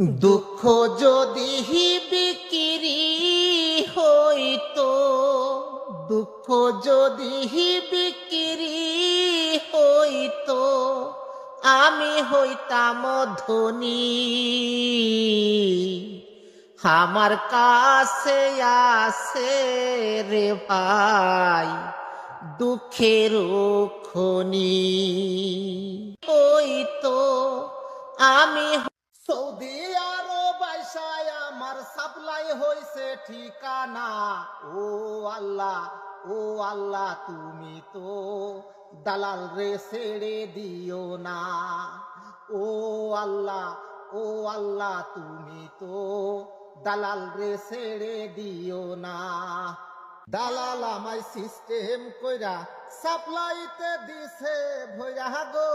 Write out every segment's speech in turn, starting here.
দুঃখ যদি বিক্রি হইতো, দুঃখ যদি বিক্রি হইতো, আমি হইতাম ধনী। আমার কাছে আছে রে ভাই, দুঃখের খনি। ওই তো আমি সৌদি আরব আমার সাপ্লাই হয়েছে ঠিকানা। ও আল্লাহ ও আল্লাহ, তুমি তো দালাল রে ছেড়ে দিও না। ও আল্লাহ ও আল্লাহ, তুমি তো দালাল রে ছেড়ে দিও না। দালাল আমায় সিস্টেম কইরা সাপ্লাইতে দিছে ভৈরা গো।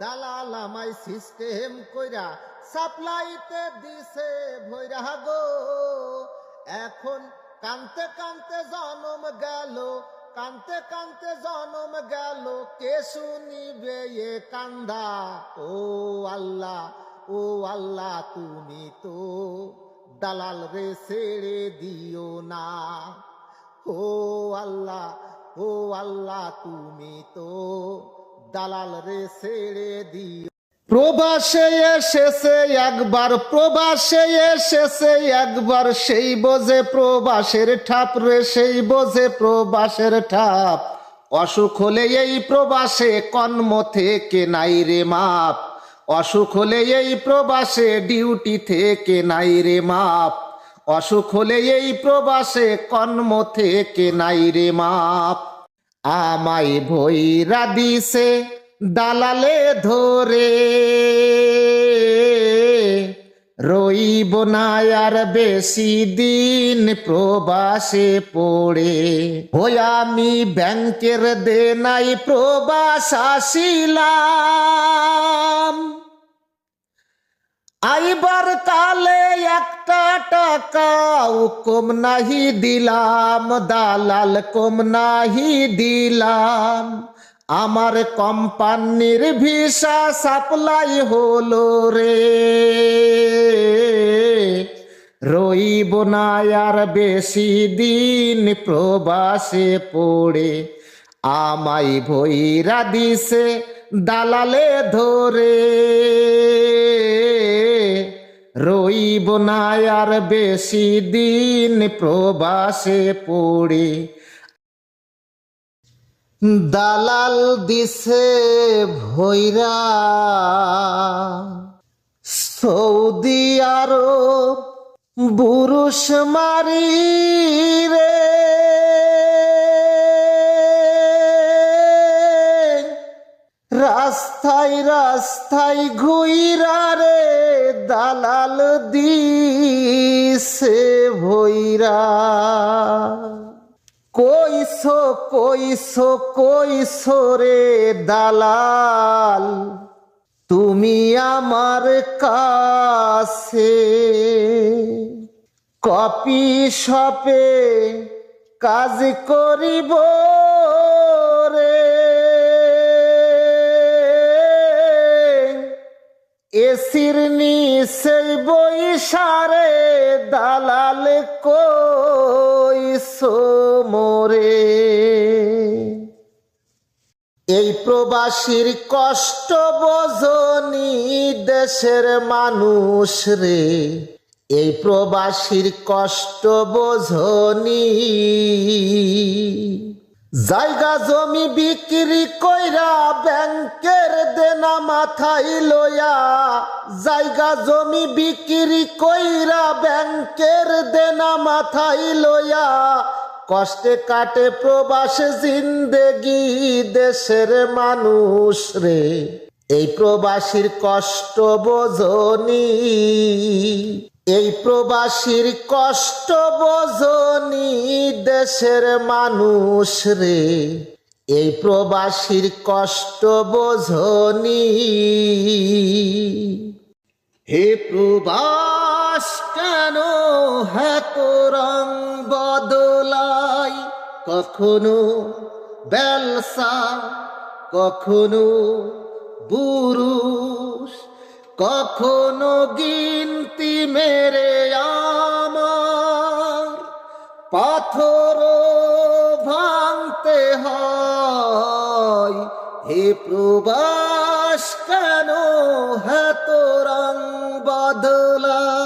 দালাল আমায় সিস্টেম কইরা সাপ্লাইতে দিছে ভৈরা গো। এখন কানতে কানতে জনম গেল, কানতে কানতে জনম গেল, কে শুনিবে এ কান্দা? ও আল্লাহ ও আল্লাহ, তুমি তো দালাল রে ছেড়ে দিও না। ও আল্লাহ ও আল্লাহ, তুমি তো দালাল রে ছেড়ে দিও প্রবাসে এসেছে একবার, প্রবাসে এসেছে একবার, সেই বোঝে প্রবাসের ঠাপ রে, সেই বোঝে প্রবাসের ঠাপ। অসুখ হলে এই প্রবাসে কর্ম থেকে নাই রে মাপ। অসুখ হলে এই প্রবাসে ডিউটি থেকে নাই রে মাপ। অসুখ হলে এই প্রবাসে কর্ম থেকে নাই রে মাপ। আমায় ভৈরা দিছে দালালে ধরে রইব না আর বেশি দিন প্রবাসে পড়ে। হই আমি ব্যাংকের দেনাই প্রবাস আসিলাম। আইবার কালে একটা টাকাও কম নাহি দিলাম, দালাল কম নাহি দিলাম। আমার কোম্পানির ভিসা সাপ্লাই হলো রে। রইব না আর বেশি দিন প্রবাসে পড়ে। আমাই ভৈরা দিছে দালালে ধরে। রইব না আর বেশি দিন প্রবাসে পড়ে। দালাল দিছে ভৈরা। সৌদি আরব বুরুষ মারি রে। রাস্তায় রাস্তায় ঘুইরা রে দালাল দিছে ভৈরা। কইসো কইসো কইসো রে দালাল। তুমি আমার কাছে কপি শপে কাজ করিব রে। এসির নিচে বৈশারে দালাল কইসো প্রবাসীর কষ্ট বোঝনি দেশের মানুষ রে। এই প্রবাসীর কষ্ট বোঝনি। জায়গা জমি বিক্রি কইরা ব্যাংকের দেনা মাথায় লয়া জায়গা জমি বিক্রি কইরা ব্যাংকের দেনা মাথায় লয়া কষ্টে কাটে প্রবাস জিন্দেগি দেশের মানুষ রে। এই প্রবাসীর কষ্ট বোঝনি। এই প্রবাসীর কষ্ট বোঝনি দেশের মানুষ রে। এই প্রবাসীর কষ্ট বোঝনি। হে প্রবাস কেন হেত রং বদলাই। কখনো বেলসা, কখনো বুরুষ কখনো গিনতি মেরে আমার। পাথর ভাঙতে হয়। হে প্রবাস কেন হ্যাঁ রং বদলা